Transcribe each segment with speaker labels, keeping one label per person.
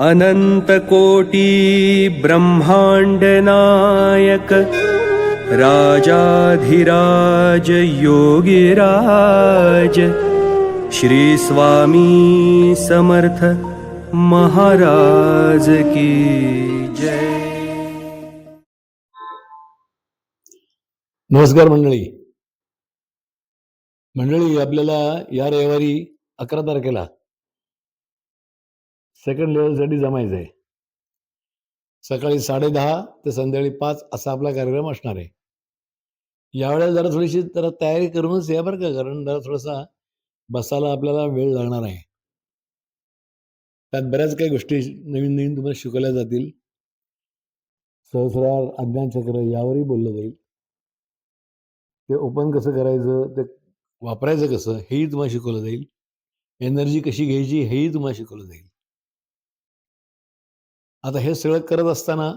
Speaker 1: अनन्तकोटि ब्रह्माण्डनायक राजाधिराज योगिराज श्री स्वामी समर्थ महाराज की जय।
Speaker 2: नमस्कार मंडळी. मंडळी आपल्याला या रविवारी अकरा तारखेला सेकंड लेवलसाठी जमायचं आहे सकाळी साडेदहा ते संध्याकाळी पाच असा आपला कार्यक्रम असणार आहे. यावेळेला जरा थोडीशी जरा तयारी करूनच या बरं का कारण जरा थोडासा बसायला आपल्याला वेळ लागणार आहे. त्यात बऱ्याच काही गोष्टी नवीन नवीन तुम्हाला शिकवल्या जातील. सहस्रार अज्ञानचक्र यावरही बोललं जाईल. ते ओपन कसं करायचं ते वापरायचं कसं हेही तुम्हाला शिकवलं जाईल. एनर्जी कशी घ्यायची हेही तुम्हाला शिकवलं जाईल. आता हे सगळं करत असताना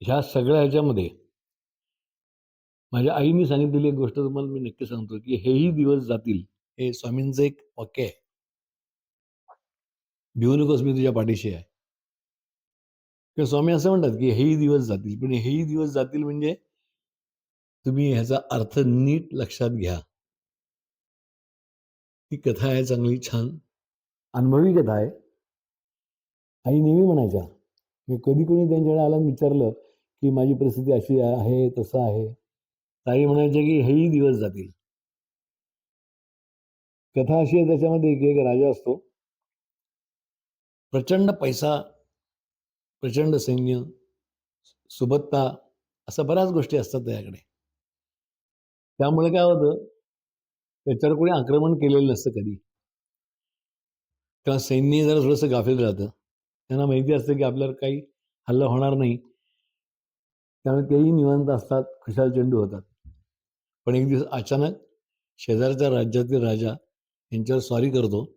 Speaker 2: ह्या सगळ्या ह्याच्यामध्ये माझ्या आईने सांगितलेली एक गोष्ट तुम्हाला मी नक्की सांगतो की हेही दिवस जातील. हे स्वामींचं एक वाक्य आहे. भिवू नकोस मी तुझ्या पाठीशी आहे. किंवा स्वामी असं म्हणतात की हेही दिवस जातील. पण हेही दिवस जातील म्हणजे तुम्ही ह्याचा अर्थ नीट लक्षात घ्या. ती कथा आहे चांगली छान. अनुभवी कथा आहे. आई नेहमी म्हणायच्या मी कधी कोणी त्यांच्याकडे आला विचारलं की माझी परिस्थिती अशी आहे तसं आहे? ताई म्हणायच्या की हेही दिवस जातील. कथा अशी आहे त्याच्यामध्ये एक एक राजा असतो. प्रचंड पैसा प्रचंड सैन्य सुबत्ता अशा बऱ्याच गोष्टी असतात त्याच्याकडे. त्यामुळे काय होतं त्याच्यावर कोणी आक्रमण केलेलं नसतं कधी. किंवा सैन्य जरा थोडंसं गाफील राहतं. त्यांना माहिती असतं की आपल्यावर काही हल्ला होणार नाही. त्यामुळे तेही निवांत असतात खुशाल चेंडू होतात. पण एक दिवस अचानक शेजारच्या राज्यातील राजा यांच्यावर स्वारी करतो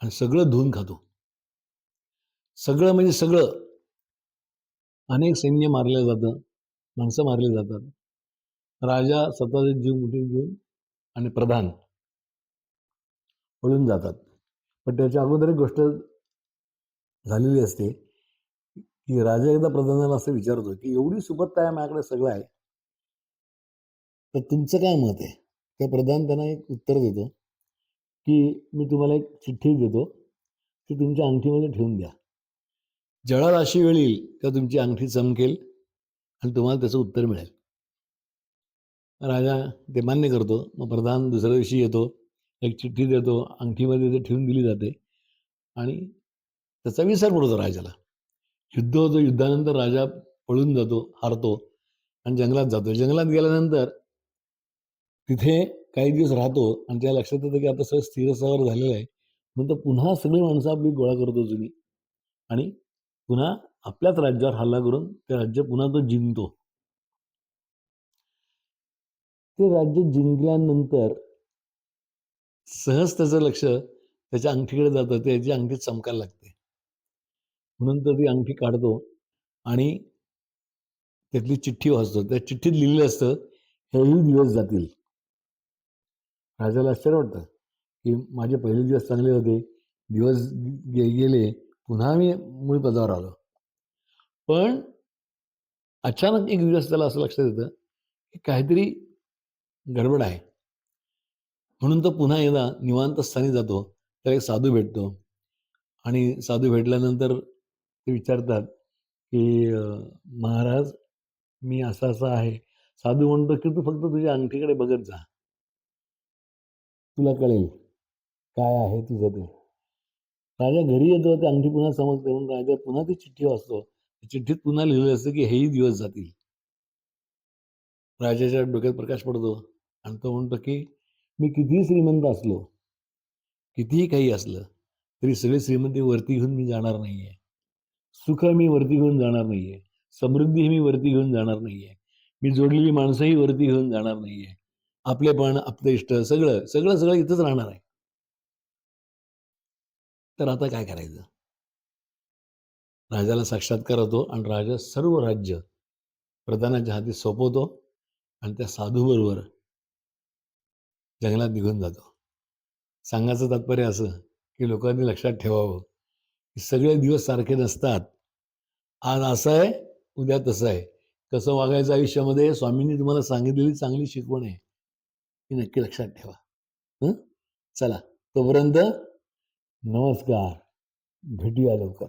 Speaker 2: आणि सगळं धुवून खातो. सगळं म्हणजे सगळं. अनेक सैन्य मारलं जातं माणसं मारली जातात. राजा स्वतःचे जीव मुठीत घेऊन आणि प्रधान पळून जातात. पण त्याच्या अगोदर एक गोष्ट झालेली असते की राजा एकदा प्रधानाला असं विचारतो की एवढी सुबत्ता आहे माझ्याकडे सगळं आहे? तर तुमचं काय मत आहे? त्या प्रधान त्यांना एक उत्तर देतो की मी तुम्हाला एक चिठ्ठी देतो ती तुमच्या अंगठीमध्ये ठेवून द्या. ज्यावेळेला अशी वेळ येईल तेव्हा तुमची अंगठी चमकेल आणि तुम्हाला त्याचं उत्तर मिळेल. राजा ते मान्य करतो मग प्रधान दुसऱ्या दिवशी येतो एक चिठ्ठी देतो अंगठीमध्ये ते ठेवून दिली जाते आणि त्याचा विसर पडतो राजाला. युद्ध होतं युद्धानंतर राजा पळून जातो हारतो आणि जंगलात जातो. जंगलात गेल्यानंतर तिथे काही दिवस राहतो आणि त्या लक्षात येतं की आता सगळं स्थिरसावर झालेलं आहे. म्हणून तर पुन्हा सगळी माणसं आपली गोळा करतो जुनी. आणि पुन्हा आपल्याच राज्यावर हल्ला करून ते राज्य पुन्हा तो जिंकतो. ते राज्य जिंकल्यानंतर सहज त्याचं लक्ष त्याच्या अंगठीकडे जातं त्याची अंगठी चमकायला लागते. म्हणून तर ती अंगठी काढतो आणि त्यातली चिठ्ठी वाचतो. त्या चिठ्ठीत लिहिलेलं असतं हेही दिवस जातील. राजाला आश्चर्य वाटतं की माझे पहिले दिवस चांगले होते दिवस गे- गेले पुन्हा मी मूळ पदावर आलो. पण अचानक एक दिवस त्याला असं लक्षात येतं की काहीतरी गडबड आहे. म्हणून तो पुन्हा एकदा निवांत स्थानी जातो त्याला एक साधू भेटतो आणि साधू भेटल्यानंतर ते विचारतात की महाराज मी असा असा आहे. साधू म्हणतो की तू फक्त तुझ्या अंगठीकडे बघत जा. तुला कळेल काय आहे तुझं ते. राजा घरी येतो ते अंगठी पुन्हा समजते. म्हणून राजा पुन्हा ती चिठ्ठी वाचतो. चिठ्ठीत पुन्हा लिहिलेलं असतं की हेही दिवस जातील. राजाच्या डोक्यात प्रकाश पडतो आणि तो म्हणतो की मी कितीही श्रीमंत असलो कितीही काही असलं तरी सगळी श्रीमंती वरती घेऊन मी जाणार नाहीये. सुख मी वरती घेऊन जाणार नाहीये. समृद्धी मी वरती घेऊन जाणार नाहीये. मी जोडलेली माणसंही वरती घेऊन जाणार नाहीये. आपलेपण आपलं इष्ट सगळं सगळं सगळं इथंच राहणार आहे. तर आता काय करायचं? राजाला साक्षात्कार होतो आणि राजा सर्व राज्य प्रधानाच्या हाती सोपवतो आणि त्या साधूबरोबर जंगलात निघून जातो. सांगायचं तात्पर्य असं की लोकांनी लक्षात ठेवावं की सगळे दिवस सारखे नसतात. आज असं आहे उद्या तसं आहे. कसं वागायचं आयुष्यामध्ये स्वामींनी तुम्हाला सांगितलेली चांगली शिकवण आहे. ही नक्की लक्षात ठेवा. हं? चला तोपर्यंत नमस्कार. भेटूया लवकर.